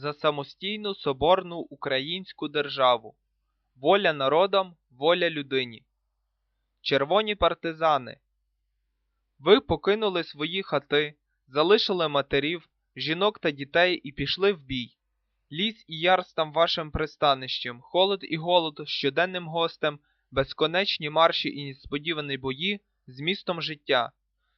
за самостійну соборну українську державу. Воля народам, воля людині. Червоні партизани. Ви покинули свої хати, залишили матерів, жінок та дітей і пішли в бій. Ліс і яр став вашим пристанищем, холод і голод щоденним гостем, безконечні марші і несподівані бої з містом життя.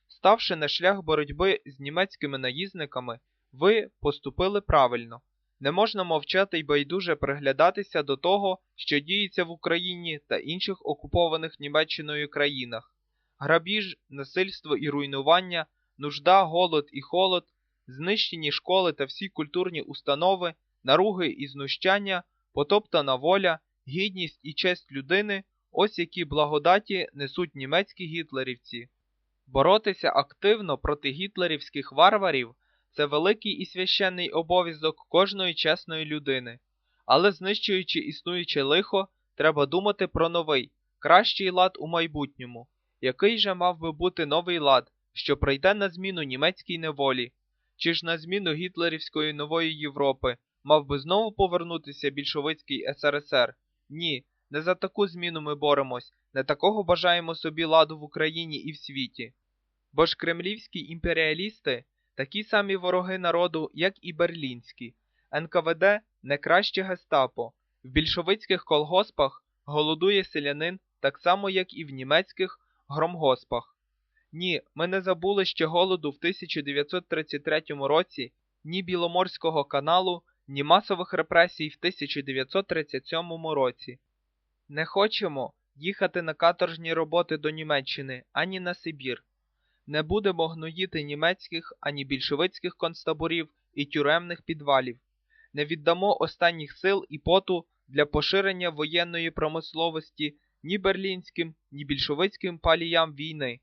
Ставши на шлях боротьби з німецькими наїзниками, ви поступили правильно. Не можна мовчати й байдуже приглядатися до того, що діється в Україні та інших окупованих Німеччиною країнах. Грабіж, насильство і руйнування, нужда, голод і холод, знищені школи та всі культурні установи, наруги і знущання, потоптана воля, гідність і честь людини ось які благодаті несуть німецькі гітлерівці. Боротися активно проти гітлерівських варварів це великий і священний обов'язок кожної чесної людини. Але знищуючи існуюче лихо, треба думати про новий, кращий лад у майбутньому. Який же мав би бути новий лад, що прийде на зміну німецькій неволі? Чи ж на зміну гітлерівської нової Європи мав би знову повернутися більшовицький СРСР? Ні, не за таку зміну ми боремось, не такого бажаємо собі ладу в Україні і в світі. Бо ж кремлівські імперіалісти такі самі вороги народу, як і берлінські. НКВД не краще гестапо. В більшовицьких колгоспах голодує селянин так само, як і в німецьких громгоспах. Ні, ми не забули ще голоду в 1933 році, ні Біломорського каналу, ні масових репресій в 1937 році. Не хочемо їхати на каторжні роботи до Німеччини ані на Сибір. Не будемо гноїти німецьких ані більшовицьких концтаборів і тюремних підвалів. Не віддамо останніх сил і поту для поширення воєнної промисловості ні берлінським, ні більшовицьким паліям війни.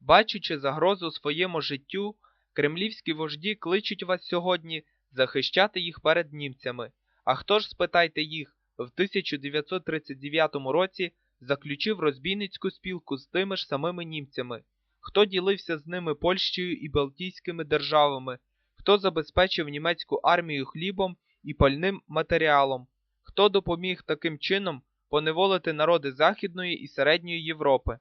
Бачучи загрозу своєму життю, кремлівські вожді кличуть вас сьогодні захищати їх перед німцями. А хто ж, спитайте їх, в 1939 році заключив розбійницьку спілку з тими ж самими німцями, хто ділився з ними Польщею і Балтійськими державами, хто забезпечив німецьку армію хлібом і пальним матеріалом, хто допоміг таким чином поневолити народи Західної і Середньої Європи.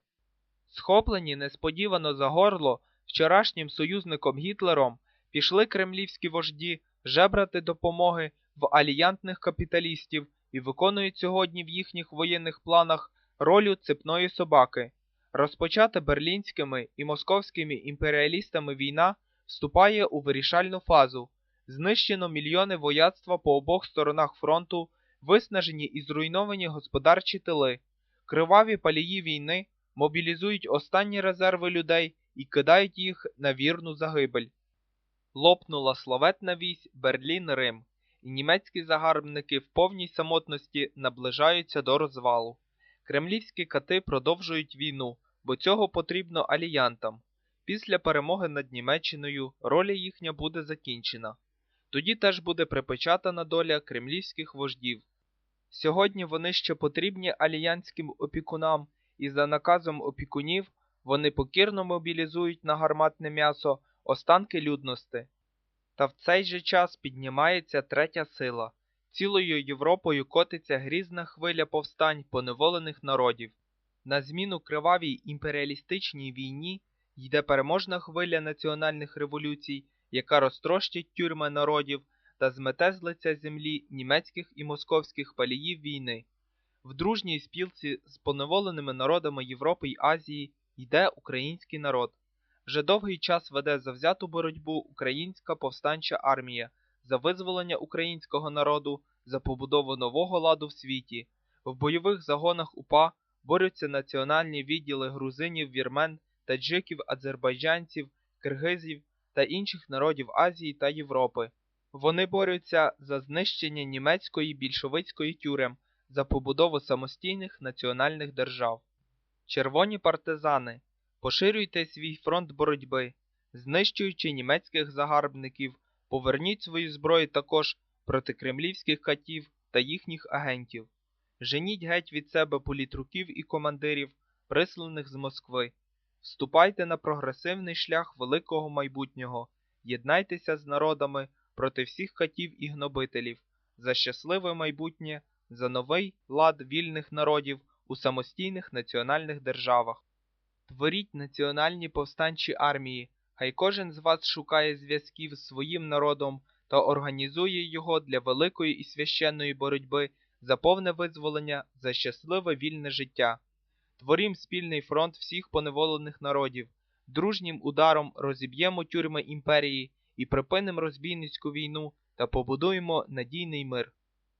Схоплені несподівано за горло вчорашнім союзником Гітлером пішли кремлівські вожді жебрати допомоги в аліянтних капіталістів і виконують сьогодні в їхніх воєнних планах роль цепної собаки. Розпочата берлінськими і московськими імперіалістами війна вступає у вирішальну фазу. Знищено мільйони вояцтва по обох сторонах фронту, виснажені і зруйновані господарчі тили, криваві палії війни мобілізують останні резерви людей і кидають їх на вірну загибель. Лопнула славетна вісь Берлін Рим і німецькі загарбники в повній самотності наближаються до розвалу. Кремлівські кати продовжують війну, бо цього потрібно аліянтам. Після перемоги над Німеччиною роля їхня буде закінчена. Тоді теж буде припечатана доля кремлівських вождів. Сьогодні вони ще потрібні аліянським опікунам, і за наказом опікунів вони покірно мобілізують на гарматне м'ясо останки людності. Та в цей же час піднімається третя сила. Цілою Європою котиться грізна хвиля повстань поневолених народів. На зміну кривавій імперіалістичній війні йде переможна хвиля національних революцій, яка розтрощить тюрми народів та змете з лиця землі німецьких і московських паліїв війни. В дружній спілці з поневоленими народами Європи й Азії йде український народ. Вже довгий час веде завзяту боротьбу українська повстанча армія за визволення українського народу, за побудову нового ладу в світі. В бойових загонах УПА борються національні відділи грузинів, вірмен, таджиків, азербайджанців, киргизів та інших народів Азії та Європи. Вони борються за знищення німецької більшовицької тюрем, за побудову самостійних національних держав. Червоні партизани Поширюйте свій фронт боротьби, знищуючи німецьких загарбників, поверніть свої зброї також проти кремлівських катів та їхніх агентів. Женіть геть від себе політруків і командирів, присланих з Москви. Вступайте на прогресивний шлях великого майбутнього, єднайтеся з народами, проти всіх катів і гнобителів, за щасливе майбутнє, за новий лад вільних народів у самостійних національних державах. Творіть національні повстанчі армії, хай кожен з вас шукає зв'язків з своїм народом та організує його для великої і священної боротьби за повне визволення, за щасливе вільне життя. Творім спільний фронт всіх поневолених народів, дружнім ударом розіб'ємо тюрми імперії і припинимо розбійницьку війну та побудуємо надійний мир.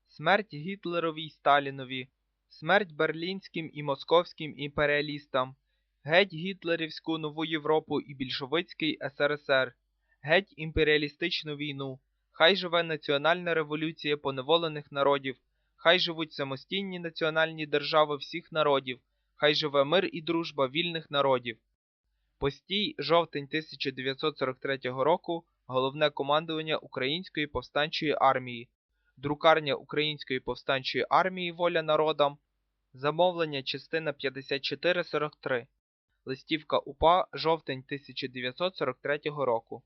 Смерть Гітлерові й Сталінові, смерть берлінським і московським імперіалістам, геть гітлерівську нову Європу і більшовицький СРСР, геть імперіалістичну війну, хай живе національна революція поневолених народів, хай живуть самостійні національні держави всіх народів, хай живе мир і дружба вільних народів. Постій, жовтень 1943 року, головне командування Української повстанчої армії, друкарня Української повстанчої армії Воля народам, замовлення частина 5443, листівка УПА, жовтень 1943 року.